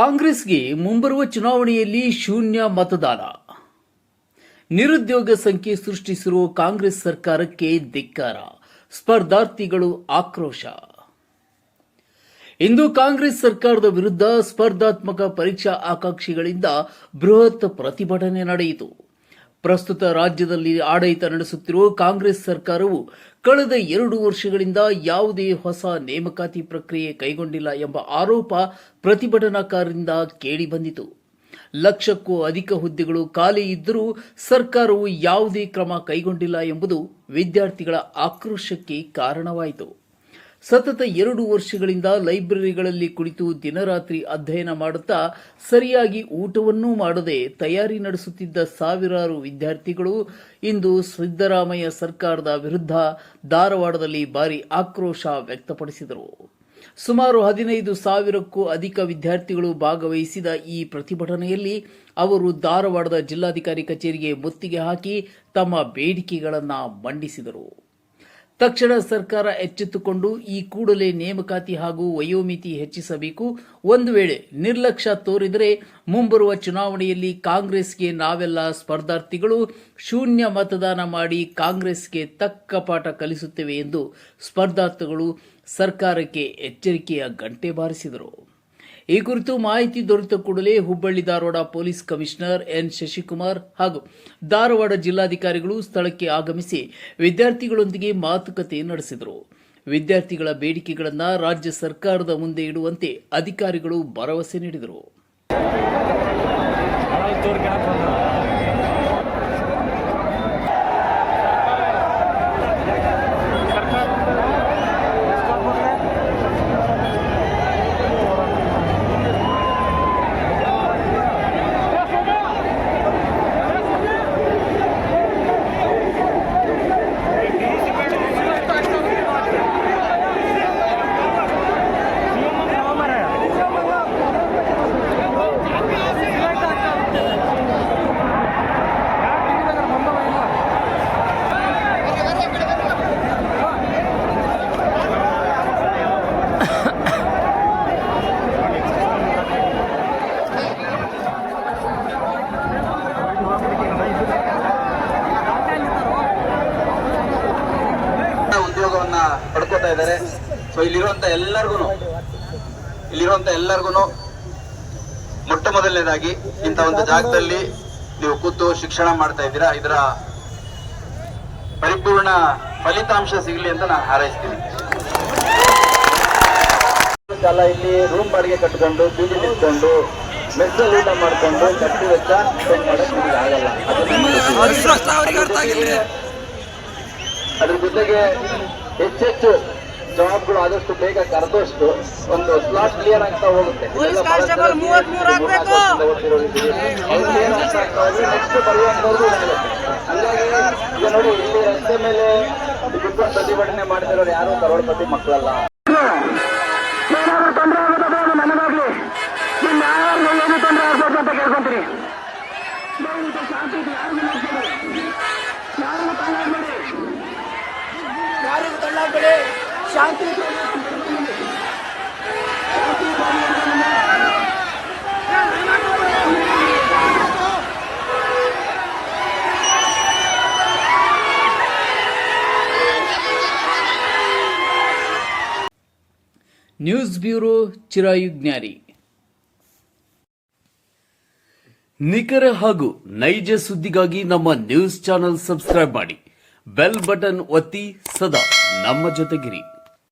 ಕಾಂಗ್ರೆಸ್ಗೆ ಮುಂಬರುವ ಚುನಾವಣೆಯಲ್ಲಿ ಶೂನ್ಯ ಮತದಾನ. ನಿರುದ್ಯೋಗ ಸಂಖ್ಯೆ ಸೃಷ್ಟಿಸಿರುವ ಕಾಂಗ್ರೆಸ್ ಸರ್ಕಾರಕ್ಕೆ ಧಿಕ್ಕಾರ, ಸ್ಪರ್ಧಾರ್ಥಿಗಳು ಆಕ್ರೋಶ. ಇಂದು ಕಾಂಗ್ರೆಸ್ ಸರ್ಕಾರದ ವಿರುದ್ಧ ಸ್ಪರ್ಧಾತ್ಮಕ ಪರೀಕ್ಷಾ ಆಕಾಂಕ್ಷಿಗಳಿಂದ ಬೃಹತ್ ಪ್ರತಿಭಟನೆ ನಡೆಯಿತು. ಪ್ರಸ್ತುತ ರಾಜ್ಯದಲ್ಲಿ ಆಡಳಿತ ನಡೆಸುತ್ತಿರುವ ಕಾಂಗ್ರೆಸ್ ಸರ್ಕಾರವು ಕಳೆದ ಎರಡು ವರ್ಷಗಳಿಂದ ಯಾವುದೇ ಹೊಸ ನೇಮಕಾತಿ ಪ್ರಕ್ರಿಯೆ ಕೈಗೊಂಡಿಲ್ಲ ಎಂಬ ಆರೋಪ ಪ್ರತಿಭಟನಾಕಾರರಿಂದ ಕೇಳಿಬಂದಿತು. ಲಕ್ಷಕ್ಕೂ ಅಧಿಕ ಹುದ್ದೆಗಳು ಖಾಲಿ ಇದ್ದರೂ ಸರ್ಕಾರವು ಯಾವುದೇ ಕ್ರಮ ಕೈಗೊಂಡಿಲ್ಲ ಎಂಬುದು ವಿದ್ಯಾರ್ಥಿಗಳ ಆಕ್ರೋಶಕ್ಕೆ ಕಾರಣವಾಯಿತು. ಸತತ ಎರಡು ವರ್ಷಗಳಿಂದ ಲೈಬ್ರರಿಗಳಲ್ಲಿ ಕುಳಿತು ದಿನರಾತ್ರಿ ಅಧ್ಯಯನ ಮಾಡುತ್ತಾ ಸರಿಯಾಗಿ ಊಟವನ್ನೂ ಮಾಡದೆ ತಯಾರಿ ನಡೆಸುತ್ತಿದ್ದ ಸಾವಿರಾರು ವಿದ್ಯಾರ್ಥಿಗಳು ಇಂದು ಸಿದ್ದರಾಮಯ್ಯ ಸರ್ಕಾರದ ವಿರುದ್ಧ ಧಾರವಾಡದಲ್ಲಿ ಭಾರಿ ಆಕ್ರೋಶ ವ್ಯಕ್ತಪಡಿಸಿದರು. ಸುಮಾರು ಹದಿನೈದು ಸಾವಿರಕ್ಕೂ ಅಧಿಕ ವಿದ್ಯಾರ್ಥಿಗಳು ಭಾಗವಹಿಸಿದ ಈ ಪ್ರತಿಭಟನೆಯಲ್ಲಿ ಅವರು ಧಾರವಾಡದ ಜಿಲ್ಲಾಧಿಕಾರಿ ಕಚೇರಿಗೆ ಮುತ್ತಿಗೆ ಹಾಕಿ ತಮ್ಮ ಬೇಡಿಕೆಗಳನ್ನು ಮಂಡಿಸಿದರು. ತಕ್ಷಣ ಸರ್ಕಾರ ಎಚ್ಚೆತ್ತುಕೊಂಡು ಈ ಕೂಡಲೇ ನೇಮಕಾತಿ ಹಾಗೂ ವಯೋಮಿತಿ ಹೆಚ್ಚಿಸಬೇಕು. ಒಂದು ವೇಳೆ ನಿರ್ಲಕ್ಷ್ಯ ತೋರಿದರೆ ಮುಂಬರುವ ಚುನಾವಣೆಯಲ್ಲಿ ಕಾಂಗ್ರೆಸ್ಗೆ ನಾವೆಲ್ಲ ಸ್ಪರ್ಧಾರ್ಥಿಗಳು. ಶೂನ್ಯ ಮತದಾನ ಮಾಡಿ ಕಾಂಗ್ರೆಸ್ಗೆ ತಕ್ಕ ಪಾಠ ಕಲಿಸುತ್ತೇವೆ ಎಂದು ಸ್ಪರ್ಧಾರ್ಥಿಗಳು ಸರ್ಕಾರಕ್ಕೆ ಎಚ್ಚರಿಕೆಯ ಗಂಟೆ ಬಾರಿಸಿದರು. ಈ ಕುರಿತು ಮಾಹಿತಿ ದೊರೆತ ಕೂಡಲೇ Hubballi Dharwad police commissioner N Shashikumar ಹಾಗೂ ಧಾರವಾಡ ಜಿಲ್ಲಾಧಿಕಾರಿಗಳು ಸ್ಥಳಕ್ಕೆ ಆಗಮಿಸಿ ವಿದ್ಯಾರ್ಥಿಗಳೊಂದಿಗೆ ಮಾತುಕತೆ ನಡೆಸಿದರು. ವಿದ್ಯಾರ್ಥಿಗಳ ಬೇಡಿಕೆಗಳನ್ನು ರಾಜ್ಯ ಸರ್ಕಾರದ ಮುಂದೆ ಇಡುವಂತೆ ಅಧಿಕಾರಿಗಳು ಭರವಸೆ ನೀಡಿದರು. ಪಡ್ಕೋತಾ ಇದ್ದಾರೆ. ಸೊ ಇಲ್ಲಿರುವಂತ ಎಲ್ಲರಿಗೂ ಇಲ್ಲಿರುವಂತ ಎಲ್ಲರಿಗೂ ಮೊಟ್ಟ ಮೊದಲನೇದಾಗಿ ಇಂಥ ಒಂದು ಜಾಗದಲ್ಲಿ ನೀವು ಕೂತು ಶಿಕ್ಷಣ ಮಾಡ್ತಾ ಇದ್ದೀರಾ ಇದರ ಪರಿಪೂರ್ಣ ಫಲಿತಾಂಶ ಸಿಗಲಿ ಅಂತ ನಾನು ಹಾರೈಸ್ತೀನಿ. ಕಾಲ ಇಲ್ಲಿ ರೂಮ್ ಬಾಡಿಗೆ ಕಟ್ಕೊಂಡು ಬೀದಿ ನಿಂತ್ಕೊಂಡು ಮೆಸ್ಸಲ್ಲಿ ಊಟ ಮಾಡ್ಕೊಂಡು ಖರ್ಚು ವೆಚ್ಚ ಆಗಲ್ಲ. ಅದು ಅದ್ರ ಜೊತೆಗೆ ಹೆಚ್ಚೆಚ್ಚು ಜವಾಬ್ಗಳು ಆದಷ್ಟು ಬೇಗ ಕರೆದಷ್ಟು ಒಂದು ಸ್ಲಾಟ್ ಕ್ಲಿಯರ್ ಆಗ್ತಾ ಹೋಗುತ್ತೆ. ನೆಕ್ಸ್ಟ್ ಬರುವಂತವ್ರಿಗೂ. ಹಂಗಾಗಿ ಈಗ ನೋಡಿ ಇಲ್ಲಿ ರಸ್ತೆ ಮೇಲೆ ಪ್ರತಿಭಟನೆ ಮಾಡ್ತಿರೋರು ಯಾರು? ಕರೋಡ್ಪತಿ ಮಕ್ಕಳಲ್ಲ. ಏನಾದ್ರು ತೊಂದರೆ ಆಗುತ್ತೆ ನನಗಾಗ್ಲಿ ನಿಮ್ಮ ಏನು ತೊಂದರೆ ಆಗ್ಬೇಕು ಅಂತ ಕೇಳ್ಕೊಂತೀನಿ. ಶಾಂತಿ ಯಾರಿಗೂ ತಳ್ಳಾಡ್ಬೇಡಿ ಶಾಂತಿ. ನ್ಯೂಸ್ ಬ್ಯೂರೋ ಚಿರಾಯುಜ್ಞಾರಿ ನಿಖರ ಹಾಗೂ ನೈಜ ಸುದ್ದಿಗಾಗಿ ನಮ್ಮ ನ್ಯೂಸ್ ಚಾನೆಲ್ ಸಬ್ಸ್ಕ್ರೈಬ್ ಮಾಡಿ ಬೆಲ್ ಬಟನ್ ಒತ್ತಿ ಸದಾ ನಮ್ಮ ಜೊತೆಗಿರಿ.